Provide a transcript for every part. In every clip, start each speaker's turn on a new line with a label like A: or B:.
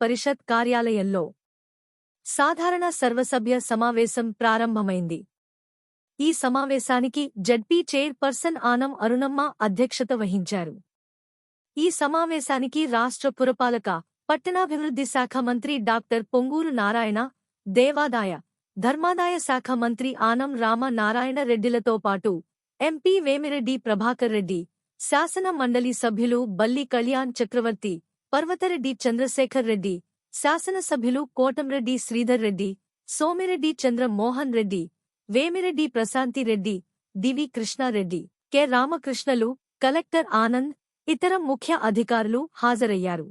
A: పరిషత్ కార్యాలయంలో సాధారణ సర్వసభ్య సమావేశం ప్రారంభమైంది. ఈ సమావేశానికి జడ్పీ చైర్పర్సన్ ఆనం అరుణమ్మ అధ్యక్షత వహించారు. ఈ సమావేశానికి రాష్ట్ర పురపాలక పట్టణాభివృద్ధి శాఖ మంత్రి డాక్టర్ పొంగూరు నారాయణ దేవాదాయ ధర్మాదాయ శాఖ మంత్రి ఆనం రామ నారాయణ రెడ్డిలతో పాటు ఎంపీ వేమిరెడ్డి ప్రభాకర్ రెడ్డి శాసన మండలి సభ్యులు బల్లి కళ్యాణ్ చక్రవర్తి పర్వతరెడ్డి చంద్రశేఖర్ రెడ్డి శాసనసభ్యులు కోటంరెడ్డి శ్రీధర్ రెడ్డి సోమిరెడ్డి చంద్ర మోహన్ రెడ్డి వేమిరెడ్డి ప్రశాంతి రెడ్డి దివి కృష్ణారెడ్డి కె రామకృష్ణలు కలెక్టర్ ఆనంద్ ఇతర ముఖ్య అధికారులు హాజరయ్యారు.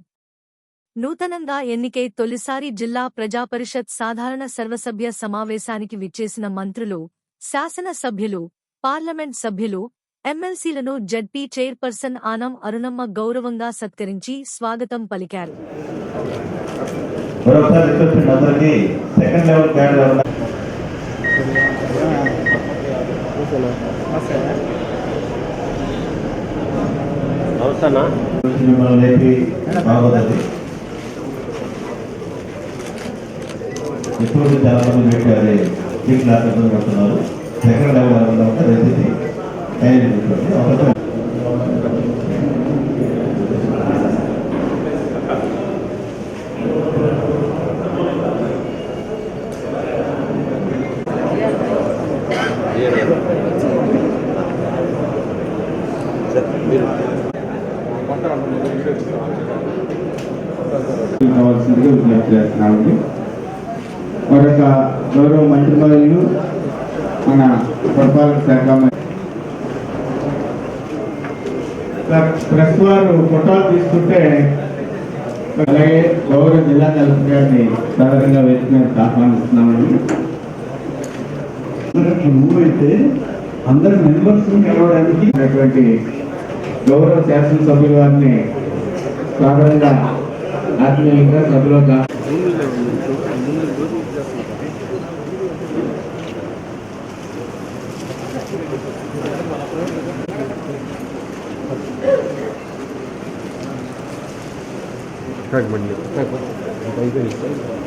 A: నూతనంగా ఎన్నికై తొలిసారి జిల్లా ప్రజాపరిషత్ సాధారణ సర్వసభ్య సమావేశానికి విచ్చేసిన మంత్రులు శాసన సభ్యులు పార్లమెంట్ సభ్యులు ఎమ్మెల్సీలను జడ్పీ చైర్పర్సన్ ఆనం అరుణమ్మ గౌరవంగా సత్కరించి స్వాగతం పలికారు.
B: ఇప్పుడు చాలా మంది పెట్టారు సెకండ్ లెవెల్ ఎవరన్నా ఉంటే దయచేసి
C: కావాల్సిందిగా విజ్ఞప్తి చేస్తున్నామండి. మరొక గౌరవ మంత్రివర్యులు మన పురపాలక శాఖ మంత్రి ప్రెస్ వారు ఫోటోలు తీసుకుంటే అలాగే గౌరవ జిల్లా కలెక్టర్ గారిని సాధారణంగా వేదిక మీద ఆహ్వానిస్తున్నామండి.
B: మూవ్ అయితే అందరి మెంబర్స్ కలవడానికి
C: ఉన్నటువంటి గౌరవ శాసనసభ్యుల వారిని సాధారణంగా ఆత్మీయంగా 快过
D: 年了，快过年了，拜个年。